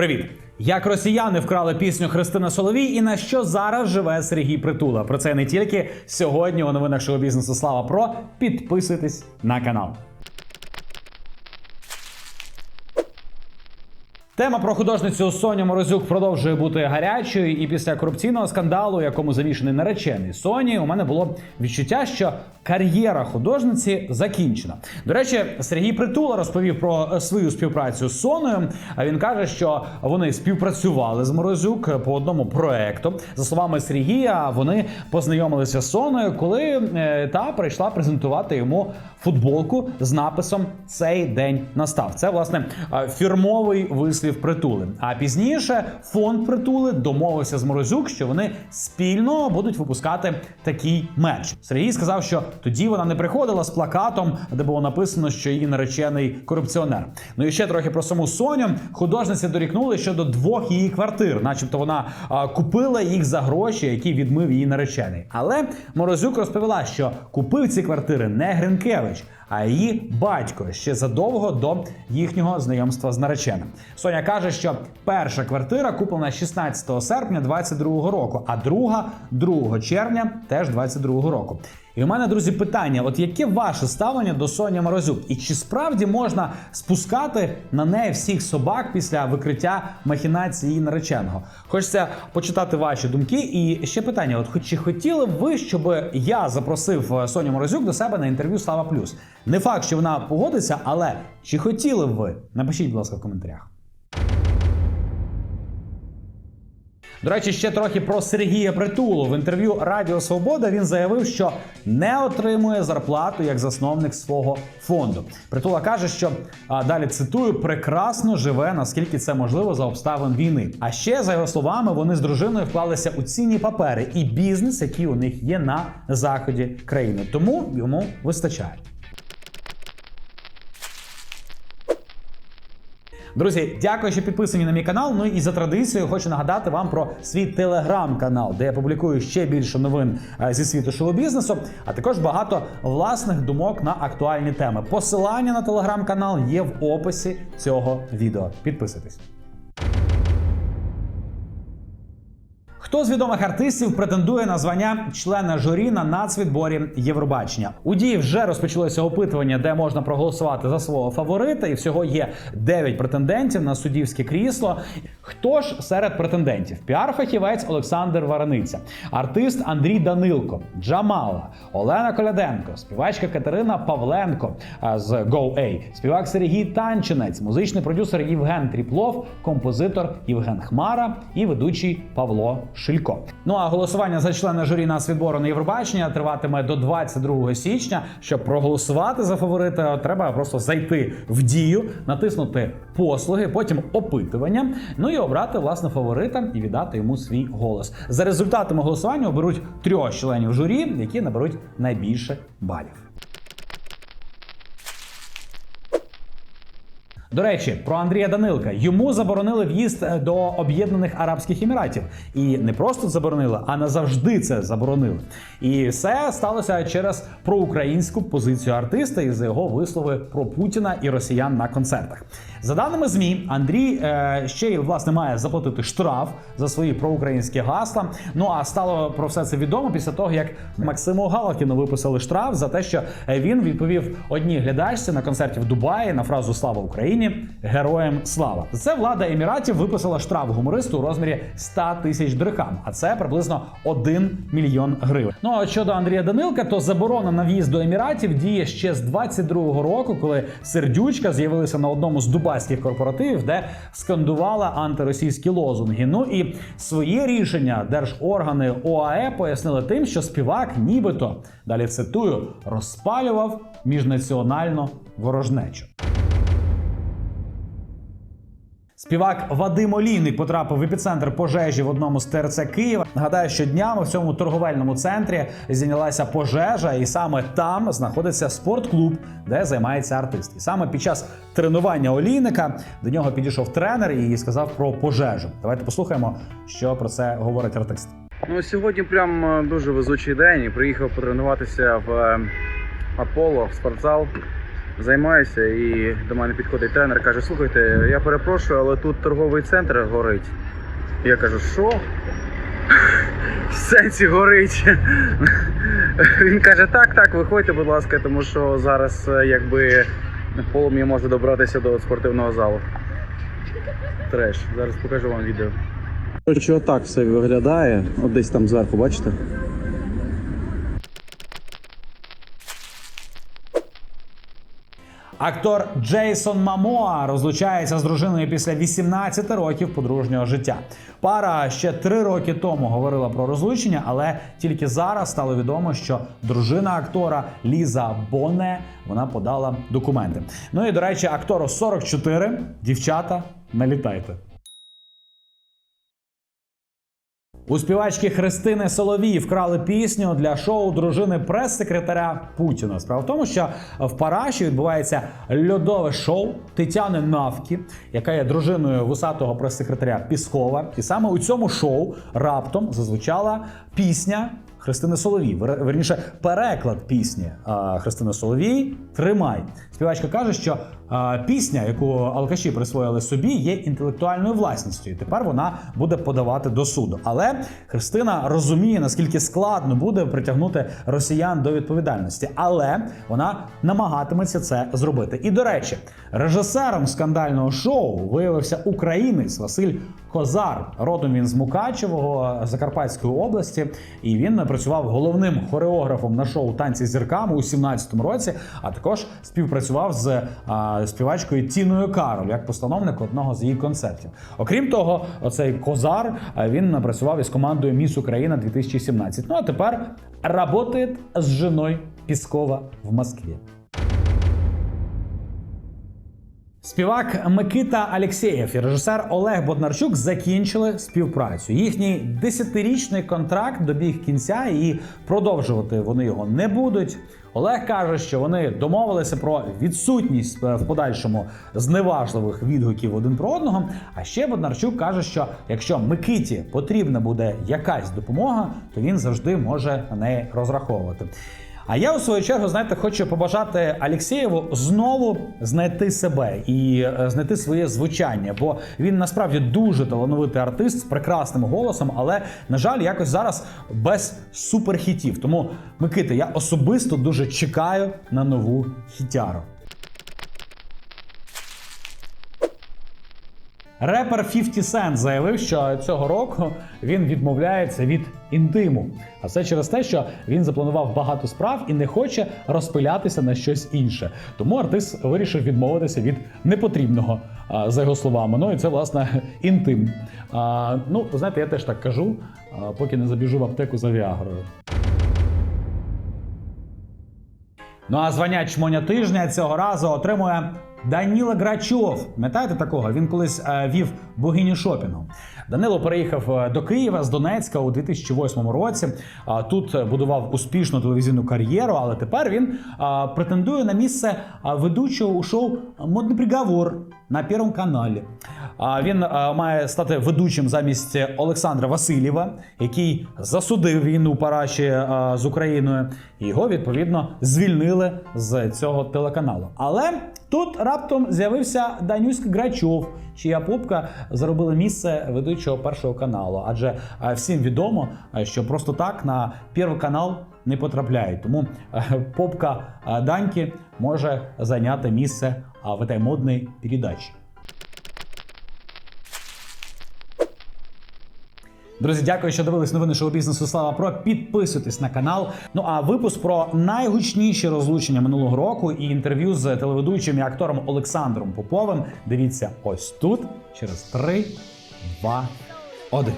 Привіт! Як росіяни вкрали пісню Христина Соловій і на що зараз живе Сергій Притула? Про це не тільки сьогодні у новинах шоу бізнесу Слава Про. Підписуйтесь на канал. Тема про художницю Соню Морозюк продовжує бути гарячою, і після корупційного скандалу, якому замішаний наречений Соні, у мене було відчуття, що кар'єра художниці закінчена. До речі, Сергій Притула розповів про е, свою співпрацю з Соною. А він каже, що вони співпрацювали з Морозюк по одному проекту. За словами Сергія, вони познайомилися з Соною, коли е, та прийшла презентувати йому футболку з написом Цей день настав. Це власне е, фірмовий вислів притули. А пізніше фонд притули домовився з Морозюк, що вони спільно будуть випускати такий мерч. Сергій сказав, що тоді вона не приходила з плакатом, де було написано, що її наречений корупціонер. Ну і ще трохи про саму Соню. Художниці дорікнули щодо двох її квартир, начебто вона а, купила їх за гроші, які відмив її наречений. Але Морозюк розповіла, що купив ці квартири не Гринкевич, а її батько ще задовго до їхнього знайомства з нареченим. Соня каже, що перша квартира куплена 16 серпня 22 року, а друга 2 червня теж 22 року. І у мене, друзі, питання: от яке ваше ставлення до Соні Морозюк? І чи справді можна спускати на неї всіх собак після викриття махінації нареченого? Хочеться почитати ваші думки. І ще питання: от хоч чи хотіли б ви, щоб я запросив е, Соню Морозюк до себе на інтерв'ю Слава Плюс? Не факт, що вона погодиться, але чи хотіли б ви? Напишіть, будь ласка, в коментарях. До речі, ще трохи про Сергія Притулу. В інтерв'ю Радіо Свобода він заявив, що не отримує зарплату як засновник свого фонду. Притула каже, що а, далі цитую прекрасно живе, наскільки це можливо за обставин війни. А ще за його словами, вони з дружиною вклалися у цінні папери і бізнес, який у них є на заході країни. Тому йому вистачає. Друзі, дякую, що підписані на мій канал. Ну і за традицією хочу нагадати вам про свій телеграм-канал, де я публікую ще більше новин е, зі світу шоу-бізнесу, а також багато власних думок на актуальні теми. Посилання на телеграм-канал є в описі цього відео. Підписуйтесь. Хто з відомих артистів претендує на звання члена журі на нацвідборі Євробачення? У дії вже розпочалося опитування, де можна проголосувати за свого фаворита, і всього є 9 претендентів на суддівське крісло. Хто ж серед претендентів? Піар-фахівець Олександр Варениця, артист Андрій Данилко, Джамала, Олена Коляденко, співачка Катерина Павленко з Go A, співак Сергій Танчинець, музичний продюсер Євген Тріплов, композитор Євген Хмара і ведучий Павло Шилько. Ну а голосування за члена журі нацвідбору на Євробачення триватиме до 22 січня. Щоб проголосувати за фаворита, треба просто зайти в дію, натиснути послуги, потім опитування. Ну і обрати власне фаворита і віддати йому свій голос. За результатами голосування оберуть трьох членів журі, які наберуть найбільше балів. До речі, про Андрія Данилка йому заборонили в'їзд е, до Об'єднаних Арабських Еміратів, і не просто заборонили, а назавжди це заборонили. І все сталося через проукраїнську позицію артиста і за його вислови про Путіна і росіян на концертах. За даними змі, Андрій е, ще й власне має заплатити штраф за свої проукраїнські гасла. Ну а стало про все це відомо після того, як Максиму Галкіну виписали штраф за те, що е, він відповів одній глядачці на концерті в Дубаї на фразу Слава Україні героям слава. Це влада еміратів виписала штраф гумористу у розмірі 100 тисяч дрихам, а це приблизно 1 мільйон гривень. Ну а щодо Андрія Данилка, то заборона на в'їзд до еміратів діє ще з 22-го року, коли сердючка з'явилася на одному з дубайських корпоративів, де скандувала антиросійські лозунги. Ну і своє рішення держоргани ОАЕ пояснили тим, що співак, нібито далі цитую, розпалював міжнаціональну ворожнечу. Співак Вадим Олійник потрапив в епіцентр пожежі в одному з ТРЦ Києва. Нагадаю, що днями в цьому торговельному центрі зайнялася пожежа, і саме там знаходиться спортклуб, де займається артист. І саме під час тренування Олійника до нього підійшов тренер і сказав про пожежу. Давайте послухаємо, що про це говорить артист. Ну, сьогодні прям е, дуже везучий день. Приїхав потренуватися в е, Аполло в спортзал. Займаюся, і до мене підходить тренер, каже: слухайте, я перепрошую, але тут торговий центр горить. Я кажу, що? В сенсі горить. Він каже, так, так, виходьте, будь ласка, тому що зараз е, якби полум'я може добратися до спортивного залу. Треш. Зараз покажу вам відео. Коротше, отак все виглядає. От десь там зверху, бачите? Актор Джейсон Мамоа розлучається з дружиною після 18 років подружнього життя. Пара ще три роки тому говорила про розлучення, але тільки зараз стало відомо, що дружина актора Ліза Боне вона подала документи. Ну і до речі, актору 44, дівчата, налітайте. У співачки Христини Соловій вкрали пісню для шоу дружини прес-секретаря Путіна. Справа в тому, що в Параші відбувається льодове шоу Тетяни Навкі, яка є дружиною вусатого прес-секретаря Піскова. І саме у цьому шоу раптом зазвучала пісня. Христини Соловій, Вер- верніше, переклад пісні Христини Соловій Тримай. Співачка каже, що пісня, яку алкаші присвоїли собі, є інтелектуальною власністю, і тепер вона буде подавати до суду. Але Христина розуміє, наскільки складно буде притягнути росіян до відповідальності, але вона намагатиметься це зробити. І до речі, режисером скандального шоу виявився українець Василь Козар. Родом він з Мукачевого Закарпатської області, і він працював головним хореографом на шоу Танці зірками у 17-му році, а також співпрацював з а, співачкою Тіною Кароль як постановник одного з її концертів. Окрім того, оцей Козар він працював із командою Міс Україна 2017. Ну а тепер працює з жіною Піскова в Москві. Співак Микита Алєксєєв і режисер Олег Боднарчук закінчили співпрацю. Їхній десятирічний контракт добіг кінця і продовжувати вони його не будуть. Олег каже, що вони домовилися про відсутність е, в подальшому зневажливих відгуків один про одного. А ще Боднарчук каже, що якщо Микиті потрібна буде якась допомога, то він завжди може на неї розраховувати. А я у свою чергу, знаєте, хочу побажати Алексєєву знову знайти себе і е, знайти своє звучання, бо він насправді дуже талановитий артист з прекрасним голосом, але на жаль, якось зараз без суперхітів. Тому Микита, я особисто дуже чекаю на нову хітяру. Репер 50 Cent заявив, що цього року він відмовляється від інтиму. А все через те, що він запланував багато справ і не хоче розпилятися на щось інше. Тому артист вирішив відмовитися від непотрібного, за його словами. Ну і це власне інтим. Ну, знаєте, я теж так кажу, поки не забіжу в аптеку за Віагрою. Ну а звання чмоня тижня цього разу отримує Даніла Грачов. Пам'ятаєте такого? Він колись е, вів богиню шопінгу. Данило переїхав е, до Києва з Донецька у 2008 році. А Тут е, будував успішну телевізійну кар'єру, але тепер він претендує на місце ведучого у шоу Модний приговор на Першому каналі. Він має стати ведучим замість Олександра Васильєва, який засудив війну Параші з Україною. Його відповідно звільнили з цього телеканалу. Але тут раптом з'явився Данюськ Грачов, чия попка заробила місце ведучого першого каналу. Адже всім відомо, що просто так на перший канал не потрапляють. Тому попка Даньки може зайняти місце в этой модній передачі. Друзі, дякую, що дивились новини шоу бізнесу. Слава Про. Підписуйтесь на канал. Ну а випуск про найгучніші розлучення минулого року і інтерв'ю з телеведучим і актором Олександром Поповим. Дивіться ось тут через 3, 2, 1.